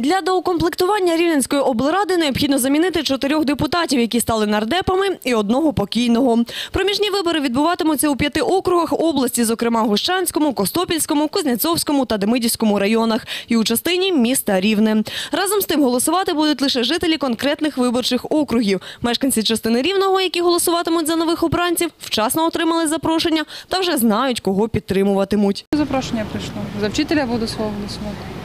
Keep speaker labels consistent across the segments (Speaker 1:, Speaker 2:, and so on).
Speaker 1: Для доукомплектування Рівненської облради необхідно замінити чотирьох депутатів, які стали нардепами, і одного покійного. Проміжні вибори відбуватимуться у п'яти округах області, зокрема Гущанському, Костопільському, Кузнєцовському та Демидівському районах, і у частині міста Рівне. Разом з тим голосувати будуть лише жителі конкретних виборчих округів. Мешканці частини Рівного, які голосуватимуть за нових обранців, вчасно отримали запрошення та вже знають, кого підтримуватимуть.
Speaker 2: Запрошення прийшло. За вчителя буду свого голосувати.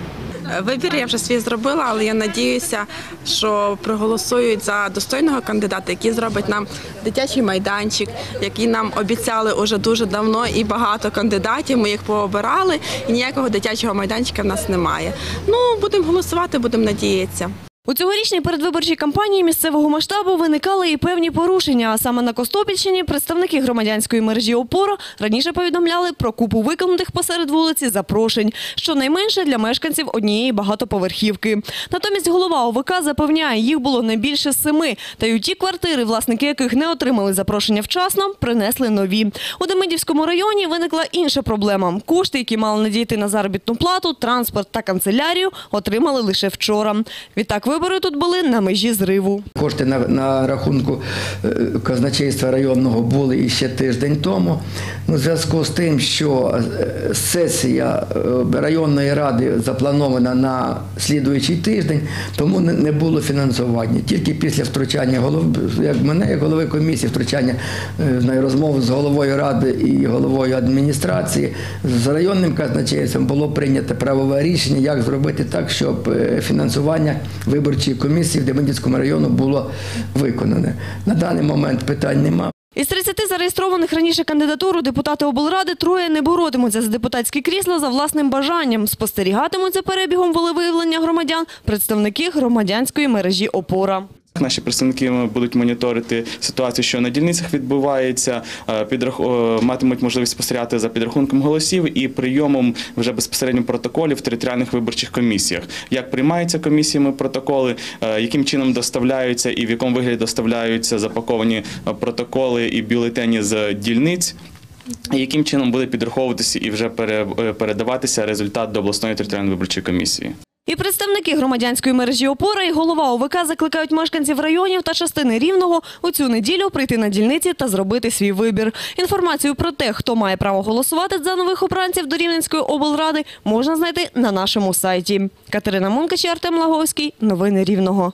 Speaker 3: Вибір я вже свій зробила, але я надіюся, що проголосують за достойного кандидата, який зробить нам дитячий майданчик, який нам обіцяли уже дуже давно, і багато кандидатів. Ми їх пообирали, і ніякого дитячого майданчика в нас немає. Ну будемо голосувати, будемо надіятися.
Speaker 1: У цьогорічній передвиборчій кампанії місцевого масштабу виникали і певні порушення. А саме на Костопільщині представники громадянської мережі «Опора» раніше повідомляли про купу виконутих посеред вулиці запрошень, щонайменше для мешканців однієї багатоповерхівки. Натомість голова ОВК запевняє, їх було не більше семи. Та й у ті квартири, власники яких не отримали запрошення вчасно, принесли нові. У Демидівському районі виникла інша проблема. Кошти, які мали надійти на заробітну плату, транспорт та канцелярію, отримали лише вчора. Відтак вибори тут були на межі зриву.
Speaker 4: Кошти на, на рахунку е, казначейства районного були іще тиждень тому. Ну, зв'язку з тим, що е, сесія е, районної ради запланована на слідуючий тиждень, тому не, було фінансування. Тільки після втручання голов, як мене, як голови комісії, втручання знаю, розмов з головою ради і головою адміністрації, з районним казначейством було прийнято правове рішення, як зробити так, щоб фінансування виборчої комісії в Демидівському району було виконане. На даний момент питань немає.
Speaker 1: Із 30 зареєстрованих раніше кандидатур у депутати облради троє не боротимуться за депутатські крісла за власним бажанням. Спостерігатимуть за перебігом волевиявлення громадян представники громадянської мережі «Опора».
Speaker 5: Наші представники будуть моніторити ситуацію, що на дільницях відбувається, е, підрах- е, матимуть можливість спостерігати за підрахунком голосів і прийомом вже безпосередньо протоколів в територіальних виборчих комісіях. Як приймаються комісіями протоколи, е, яким чином доставляються і в якому вигляді доставляються запаковані е, протоколи і бюлетені з дільниць. Яким чином буде підраховуватися і вже е, передаватися результат до обласної територіальної виборчої комісії?
Speaker 1: І представники громадянської мережі «Опора» і голова ОВК закликають мешканців районів та частини Рівного у цю неділю прийти на дільниці та зробити свій вибір. Інформацію про те, хто має право голосувати за нових обранців до Рівненської облради, можна знайти на нашому сайті. Катерина Мункач і Артем Лаговський. Новини Рівного.